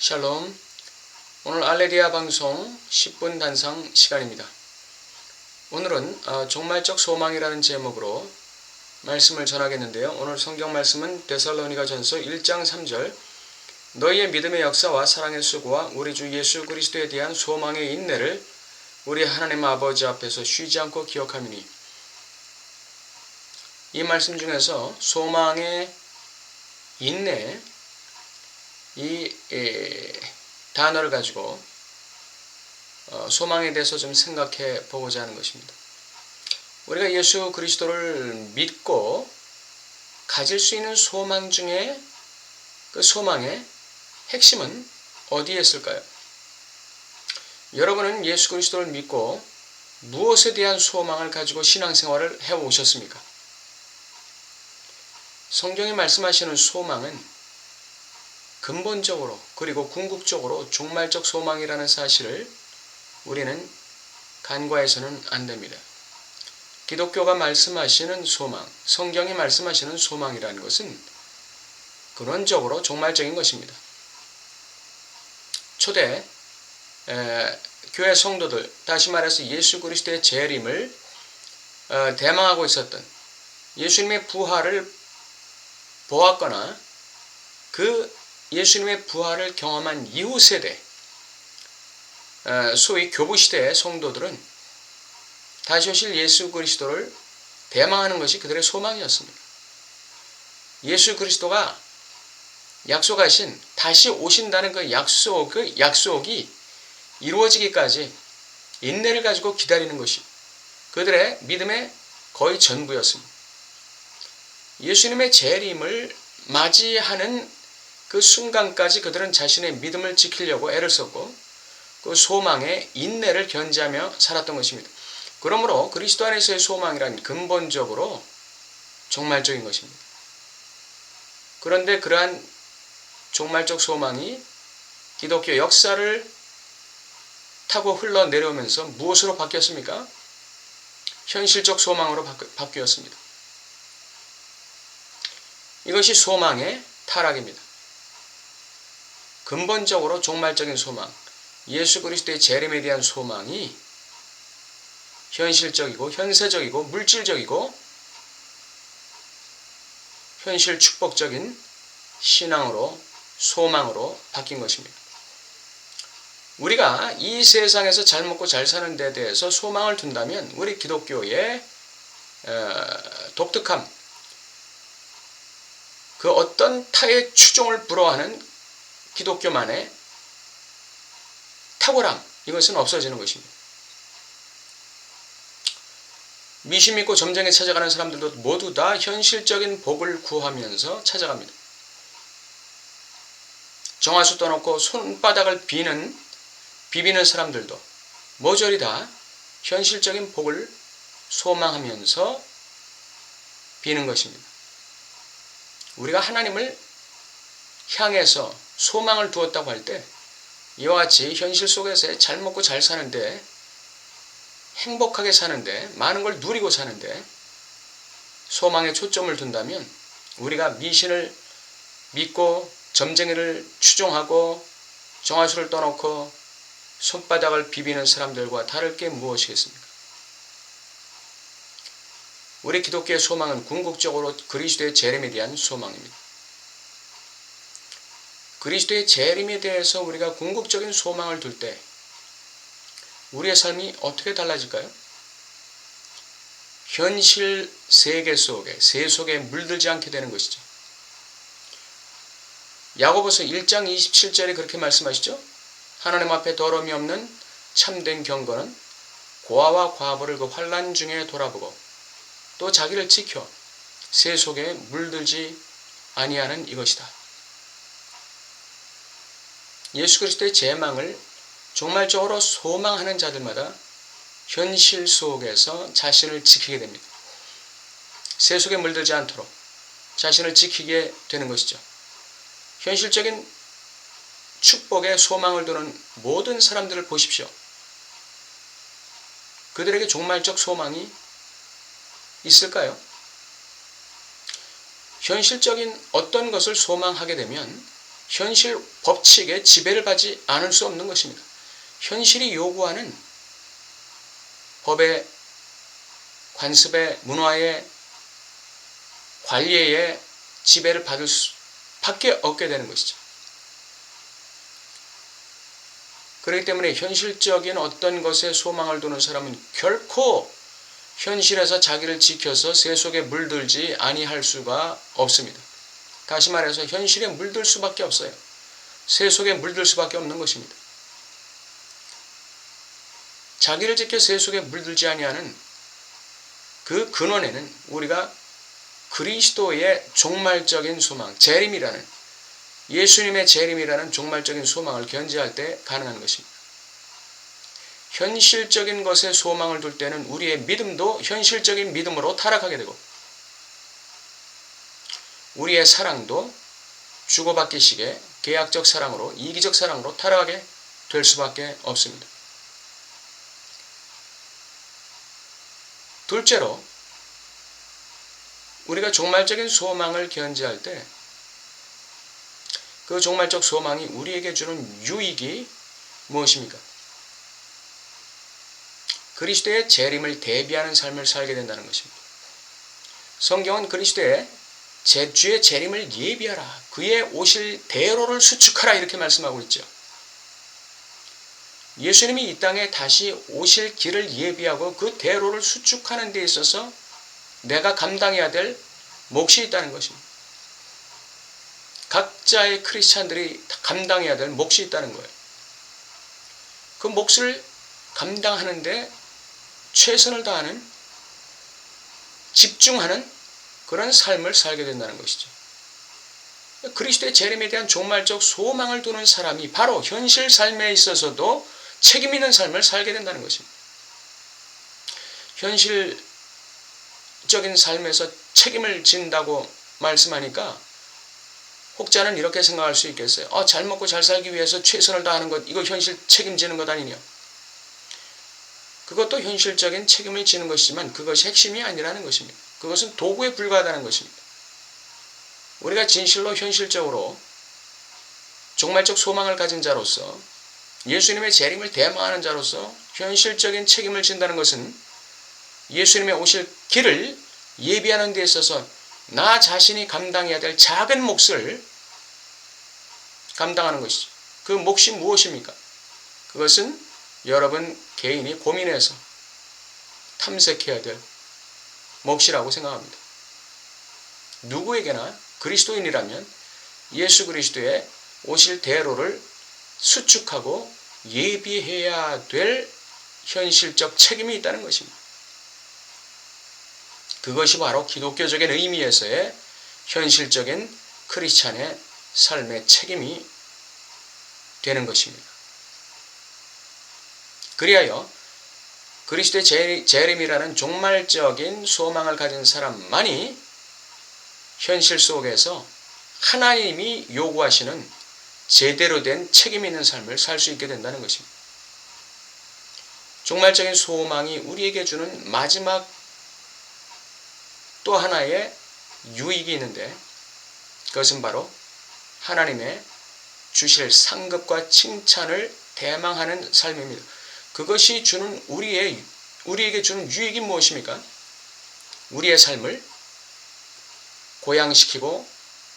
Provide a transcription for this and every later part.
샬롬. 오늘 알레리아 방송 10분 단상 시간입니다. 오늘은 어, 종말적 소망이라는 제목으로 말씀을 전하겠는데요. 오늘 성경 말씀은 데살로니가 전서 1장 3절 너희의 믿음의 역사와 사랑의 수고와 우리 주 예수 그리스도에 대한 소망의 인내를 우리 하나님 아버지 앞에서 쉬지 않고 기억하미니 이 말씀 중에서 소망의 인내 이 에, 단어를 가지고 어, 소망에 대해서 좀 생각해 보고자 하는 것입니다. 우리가 예수 그리스도를 믿고 가질 수 있는 소망 중에 그 소망의 핵심은 어디에 있을까요? 여러분은 예수 그리스도를 믿고 무엇에 대한 소망을 가지고 신앙생활을 해 오셨습니까? 성경이 말씀하시는 소망은 근본적으로 그리고 궁극적으로 종말적 소망이라는 사실을 우리는 간과해서는 안 됩니다. 기독교가 말씀하시는 소망, 성경이 말씀하시는 소망이라는 것은 근원적으로 종말적인 것입니다. 초대 에, 교회 성도들, 다시 말해서 예수 그리스도의 재림을 어, 대망하고 있었던 예수님의 부활을 보았거나 그 예수님의 부활을 경험한 이후 세대, 소위 교부 시대의 성도들은 다시 오실 예수 그리스도를 대망하는 것이 그들의 소망이었습니다. 예수 그리스도가 약속하신 다시 오신다는 그 약속, 그 약속이 이루어지기까지 인내를 가지고 기다리는 것이 그들의 믿음의 거의 전부였습니다. 예수님의 재림을 맞이하는 그 순간까지 그들은 자신의 믿음을 지키려고 애를 썼고 그 소망에 인내를 견지하며 살았던 것입니다. 그러므로 그리스도 안에서의 소망이란 근본적으로 종말적인 것입니다. 그런데 그러한 종말적 소망이 기독교 역사를 타고 흘러내려오면서 무엇으로 바뀌었습니까? 현실적 소망으로 바뀌었습니다. 이것이 소망의 타락입니다. 근본적으로 종말적인 소망, 예수 그리스도의 재림에 대한 소망이 현실적이고 현세적이고 물질적이고 현실 축복적인 신앙으로 소망으로 바뀐 것입니다. 우리가 이 세상에서 잘 먹고 잘 사는 데 대해서 소망을 둔다면 우리 기독교의 독특함, 그 어떤 타의 추종을 불허하는 기독교만의 탁월함, 이것은 없어지는 것입니다. 미신 믿고 점쟁이 찾아가는 사람들도 모두 다 현실적인 복을 구하면서 찾아갑니다. 정화수 떠놓고 손바닥을 비는, 비비는 사람들도 모조리 다 현실적인 복을 소망하면서 비는 것입니다. 우리가 하나님을 향해서 소망을 두었다고 할 때 이와 같이 현실 속에서 잘 먹고 잘 사는데 행복하게 사는데 많은 걸 누리고 사는데 소망에 초점을 둔다면 우리가 미신을 믿고 점쟁이를 추종하고 정화수를 떠놓고 손바닥을 비비는 사람들과 다를 게 무엇이겠습니까? 우리 기독교의 소망은 궁극적으로 그리스도의 재림에 대한 소망입니다. 그리스도의 재림에 대해서 우리가 궁극적인 소망을 둘 때 우리의 삶이 어떻게 달라질까요? 현실 세계 속에 세 속에 물들지 않게 되는 것이죠. 야고보서 1장 27절에 그렇게 말씀하시죠. 하나님 앞에 더러움이 없는 참된 경건은 고아와 과부를 그 환란 중에 돌아보고 또 자기를 지켜 세 속에 물들지 아니하는 이것이다. 예수 그리스도의 제망을 종말적으로 소망하는 자들마다 현실 속에서 자신을 지키게 됩니다. 세속에 물들지 않도록 자신을 지키게 되는 것이죠. 현실적인 축복에 소망을 두는 모든 사람들을 보십시오. 그들에게 종말적 소망이 있을까요? 현실적인 어떤 것을 소망하게 되면 현실 법칙에 지배를 받지 않을 수 없는 것입니다. 현실이 요구하는 법의 관습의 문화의 관리의 지배를 받을 수 밖에 없게 되는 것이죠. 그렇기 때문에 현실적인 어떤 것에 소망을 두는 사람은 결코 현실에서 자기를 지켜서 세 속에 물들지 아니할 수가 없습니다. 다시 말해서 현실에 물들 수밖에 없어요. 세 속에 물들 수밖에 없는 것입니다. 자기를 지켜 세 속에 물들지 아니하는 그 근원에는 우리가 그리스도의 종말적인 소망, 재림이라는 예수님의 재림이라는 종말적인 소망을 견지할 때 가능한 것입니다. 현실적인 것에 소망을 둘 때는 우리의 믿음도 현실적인 믿음으로 타락하게 되고 우리의 사랑도 주고받기 식의 계약적 사랑으로 이기적 사랑으로 타락하게 될 수밖에 없습니다. 둘째로 우리가 종말적인 소망을 견지할 때 그 종말적 소망이 우리에게 주는 유익이 무엇입니까? 그리스도의 재림을 대비하는 삶을 살게 된다는 것입니다. 성경은 그리스도의 제 주의 재림을 예비하라. 그의 오실 대로를 수축하라. 이렇게 말씀하고 있죠. 예수님이 이 땅에 다시 오실 길을 예비하고 그 대로를 수축하는 데 있어서 내가 감당해야 될 몫이 있다는 것입니다. 각자의 크리스찬들이 감당해야 될 몫이 있다는 거예요. 그 몫을 감당하는데 최선을 다하는 집중하는 그런 삶을 살게 된다는 것이죠. 그리스도의 재림에 대한 종말적 소망을 두는 사람이 바로 현실 삶에 있어서도 책임 있는 삶을 살게 된다는 것입니다. 현실적인 삶에서 책임을 진다고 말씀하니까 혹자는 이렇게 생각할 수 있겠어요. 어, 잘 먹고 잘 살기 위해서 최선을 다하는 것, 이거 현실 책임지는 것 아니냐. 그것도 현실적인 책임을 지는 것이지만 그것이 핵심이 아니라는 것입니다. 그것은 도구에 불과하다는 것입니다. 우리가 진실로 현실적으로 종말적 소망을 가진 자로서 예수님의 재림을 대망하는 자로서 현실적인 책임을 진다는 것은 예수님의 오실 길을 예비하는 데 있어서 나 자신이 감당해야 될 작은 몫을 감당하는 것이죠. 그 몫이 무엇입니까? 그것은 여러분 개인이 고민해서 탐색해야 될 몫이라고 생각합니다. 누구에게나 그리스도인이라면 예수 그리스도의 오실 대로를 수축하고 예비해야 될 현실적 책임이 있다는 것입니다. 그것이 바로 기독교적인 의미에서의 현실적인 크리스찬의 삶의 책임이 되는 것입니다. 그리하여 그리스도의 재림이라는 종말적인 소망을 가진 사람만이 현실 속에서 하나님이 요구하시는 제대로 된 책임 있는 삶을 살 수 있게 된다는 것입니다. 종말적인 소망이 우리에게 주는 마지막 또 하나의 유익이 있는데 그것은 바로 하나님의 주실 상급과 칭찬을 대망하는 삶입니다. 그것이 주는 우리의 우리에게 주는 유익이 무엇입니까? 우리의 삶을 고양시키고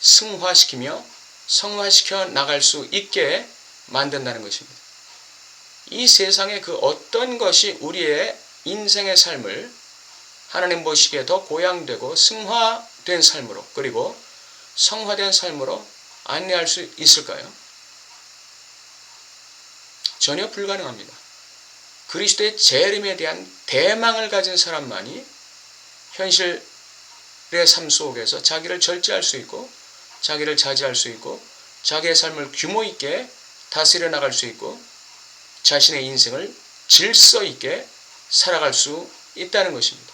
승화시키며 성화시켜 나갈 수 있게 만든다는 것입니다. 이 세상의 그 어떤 것이 우리의 인생의 삶을 하나님 보시기에 더 고양되고 승화된 삶으로 그리고 성화된 삶으로 안내할 수 있을까요? 전혀 불가능합니다. 그리스도의 재림에 대한 대망을 가진 사람만이 현실의 삶 속에서 자기를 절제할 수 있고 자기를 자제할 수 있고 자기의 삶을 규모 있게 다스려 나갈 수 있고 자신의 인생을 질서 있게 살아갈 수 있다는 것입니다.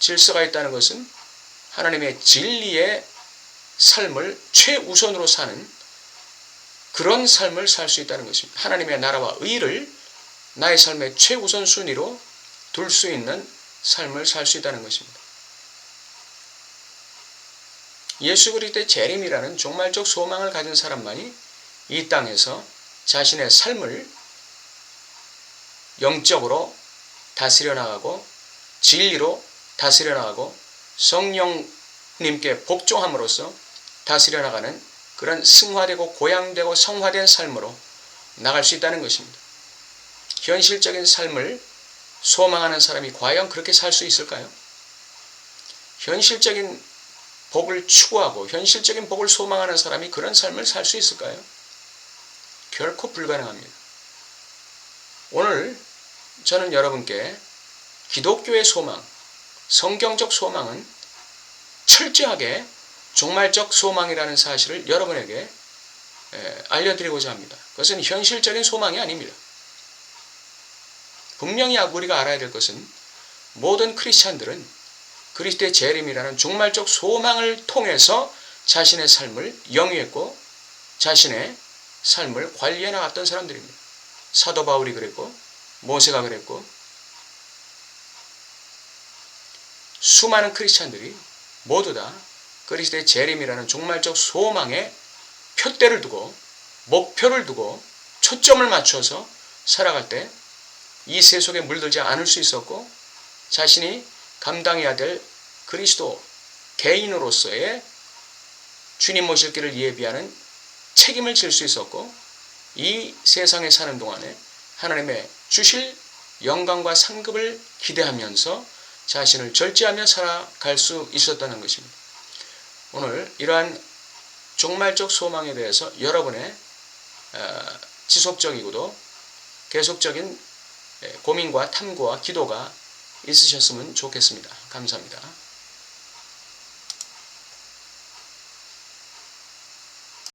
질서가 있다는 것은 하나님의 진리의 삶을 최우선으로 사는 그런 삶을 살 수 있다는 것입니다. 하나님의 나라와 의를 나의 삶의 최우선 순위로 둘 수 있는 삶을 살 수 있다는 것입니다. 예수 그리스도의 재림이라는 종말적 소망을 가진 사람만이 이 땅에서 자신의 삶을 영적으로 다스려 나가고 진리로 다스려 나가고 성령님께 복종함으로써 다스려 나가는 그런 승화되고 고양되고 성화된 삶으로 나갈 수 있다는 것입니다. 현실적인 삶을 소망하는 사람이 과연 그렇게 살 수 있을까요? 현실적인 복을 추구하고 현실적인 복을 소망하는 사람이 그런 삶을 살 수 있을까요? 결코 불가능합니다. 오늘 저는 여러분께 기독교의 소망, 성경적 소망은 철저하게 종말적 소망이라는 사실을 여러분에게 알려드리고자 합니다. 그것은 현실적인 소망이 아닙니다. 분명히 우리가 알아야 될 것은 모든 크리스찬들은 그리스도의 재림이라는 종말적 소망을 통해서 자신의 삶을 영위했고 자신의 삶을 관리해 나갔던 사람들입니다. 사도 바울이 그랬고 모세가 그랬고 수많은 크리스찬들이 모두 다 그리스도의 재림이라는 종말적 소망에 표대를 두고 목표를 두고 초점을 맞춰서 살아갈 때 이 세속에 물들지 않을 수 있었고 자신이 감당해야 될 그리스도 개인으로서의 주님 모실 길을 예비하는 책임을 질 수 있었고 이 세상에 사는 동안에 하나님의 주실 영광과 상급을 기대하면서 자신을 절제하며 살아갈 수 있었다는 것입니다. 오늘 이러한 종말적 소망에 대해서 여러분의 어, 지속적이고도 계속적인 고민과 탐구와 기도가 있으셨으면 좋겠습니다. 감사합니다.